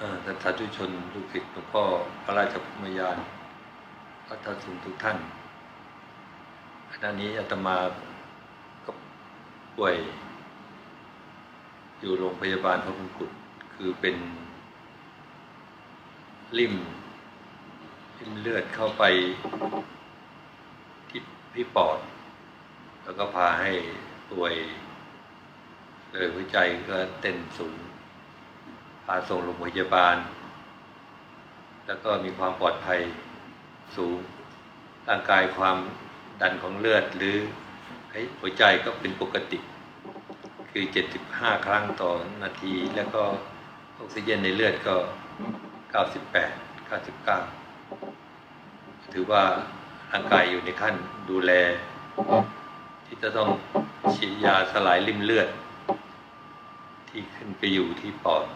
เอ่อท่านสาธุชนลูกศิษย์หลวงพ่อพระราชพุทธมยานพระทสุนทุกท่านขณะนี้อาตมาก็ป่วย อยู่โรงพยาบาลพระมงกุฎคือเป็นริ่มริ่มเลือดเข้าไปที่ที่ปอด แล้วก็พาให้ป่วย เลยหัวใจก็เต้นสูง พาส่งโรงพยาบาล แล้วก็มีความปลอดภัยสูงร่างกายความดันของเลือดหรือหัวใจก็เป็นปกติ คือ 75 ครั้งต่อนาที แล้วก็ออกซิเจนในเลือดก็ 98 99 ถือว่าร่างกายอยู่ในขั้นดูแล ที่จะต้องฉีดยาสลายริ่มเลือด ที่ขึ้นไปอยู่ที่ปอด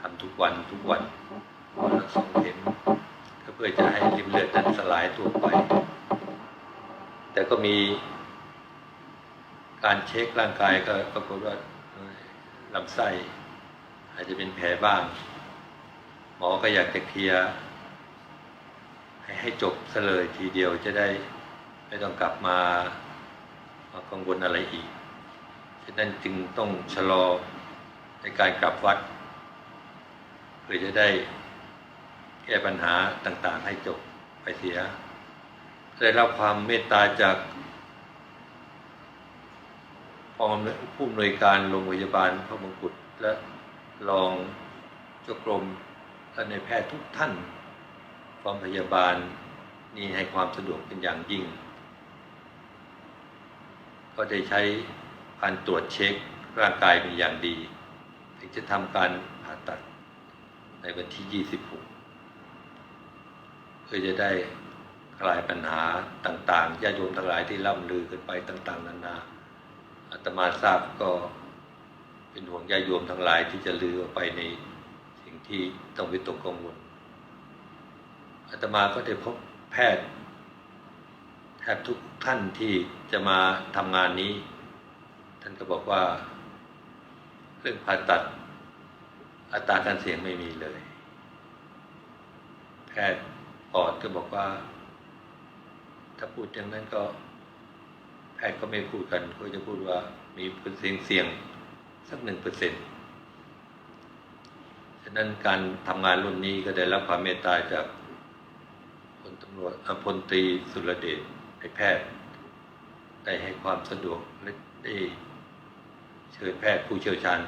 ทำทุกวันทุกวันวันละสองเข็มก็เพื่อจะให้ริมเลือดนั้นสลายตัวไป แต่ก็มีการเช็คร่างกายก็ปรากฏว่าลำไส้อาจจะเป็นแผลบ้าง หมอก็อยากจะเคลียร์ให้ให้จบซะเลยทีเดียวจะได้ไม่ต้องกลับมามากังวลอะไรอีก ฉะนั้นจึงต้องชะลอในการกลับวัด พื่อจะได้แก้ปัญหาต่างๆ ให้จบไปเสีย ได้รับความเมตตาจากผู้อำนวยผู้อำนวยการโรงพยาบาลพระมงกุฎและรองเจ้ากรมและในแพทย์ทุกท่านความพยาบาลนี่ให้ความสะดวกเป็นอย่างยิ่ง ก็ได้ใช้การตรวจเช็คร่างกายเป็นอย่างดี ถึงจะทำการผ่าตัด ในวันที่ 26 เพื่อจะได้คลายปัญหาต่างๆญาติโยมทั้งหลายที่ล่ำลือกันไปต่างๆ นานาอาตมาทราบก็เป็นห่วงญาติโยมทั้งหลายที่จะลือออกไปในสิ่งที่ต้องวิตกกังวลอาตมาก็ได้พบแพทย์แทบทุกท่านที่จะมาทำงานนี้ ท่านก็บอกว่า เรื่องผ่าตัด อัตราการเสี่ยงไม่มีเลย แพทย์ปอดก็บอกว่า ถ้าพูดอย่างนั้นก็ แพทย์ก็ไม่พูดกันก็จะพูดว่ามีเปอร์เซ็นต์เสี่ยงสักหนึ่งเปอร์เซ็นต์ฉะนั้นการทำงานรุ่นนี้ก็ได้รับความเมตตาจากพลตำรวจอะพลตรีสุรเดชในแพทย์ ได้ให้ความสะดวกและได้เชิญแพทย์ผู้เชี่ยวชาญ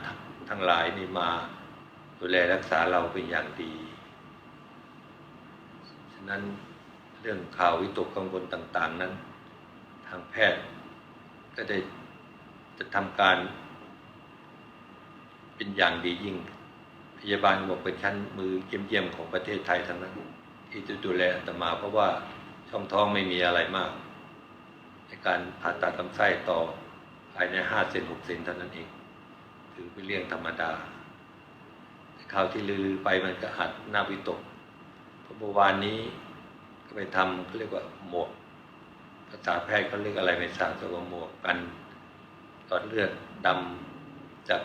ทั้งหลายนี่มา ดูแลรักษาเราเป็นอย่างดี ฉะนั้นเรื่องข่าววิตกกังวลต่าง ๆ นั้น ทางแพทย์ก็ได้จะทำการ เป็นอย่างดียิ่ง พยาบาลบอกเป็นชั้นมือเยี่ยมๆของประเทศไทยทั้งนั้นที่จะดูแลอาตมาเพราะว่าช่องท้องไม่มีอะไรมาก ในการผ่าตัดลำไส้ต่อภายในห้าเซนหกเซนเท่านั้นเอง ถือเป็นเรื่องธรรมดา ข่าวที่ลือไปมันก็อาจน่าวิตกเพราะเมื่อวานนี้ก็ไปทำเขาเรียกว่าหมวกภาษาแพทย์เขาเรียกอะไรไม่ทราบแต่ว่าหมวกกันตอนเลือดดำจาก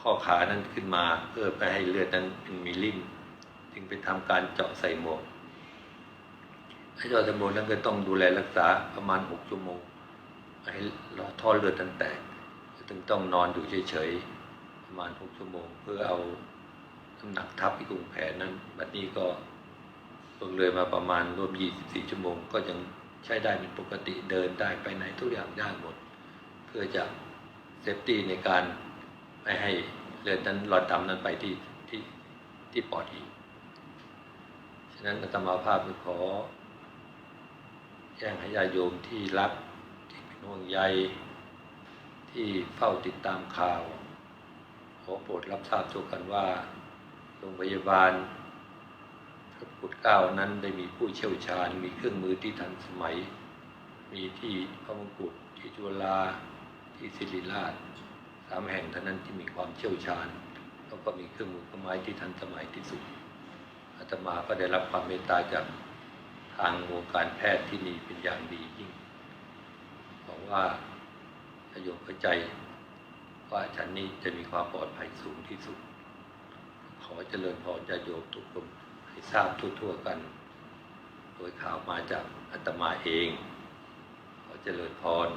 ข้อขานั้นขึ้นมา เพื่อไปให้เลือดนั้นเป็นมีริ่มจึงไปทำการเจาะใส่หมวกให้เจาะใส่หมวกนั้นก็ต้องดูแลรักษาประมาณหกชั่วโมงให้ท่อเลือดนั้นแตกจึงต้องนอนอยู่เฉยๆ ประมาณหกชั่วโมง เพื่อเอาน้ำหนักทับที่กรุงแผลนั้นบัดนี้ก็ลงเลยมาประมาณรวม 24 ชั่วโมง ก็ยังใช้ได้เป็นปกติเดินได้ไปไหนทุกอย่างได้หมด เพื่อจะเซฟตี้ในการไม่ให้เลือนั้นหลอดดำนั้นไปที่ที่ที่ปอดอีก ฉะนั้นอาตมาภาพขอแจ้งให้ญาโยมที่รักที่เป็นห่วงใยที่เฝ้าติดตามข่าว ขอโปรดรับทราบทุกกันว่า โรงพยาบาลพระพุทธเก้านั้นได้มีผู้เชี่ยวชาญ มีเครื่องมือที่ทันสมัย มีที่พระมงกุฎที่จุฬาที่ศิริราชสามแห่งเท่านั้นที่มีความเชี่ยวชาญ แล้วก็มีเครื่องมือเครื่องไม้ที่ทันสมัยที่สุดอาตมาก็ได้รับความเมตตาจากทางวงการแพทย์ที่นี่เป็นอย่างดียิ่งหวังว่าจะโยมเข้าใจ ว่าฉันนี้จะมีความปลอดภัยสูงที่สุด ขอเจริญพรจะโยมทุกคนให้ทราบทั่วๆกัน โดยข่าวมาจากอาตมาเอง ขอเจริญพร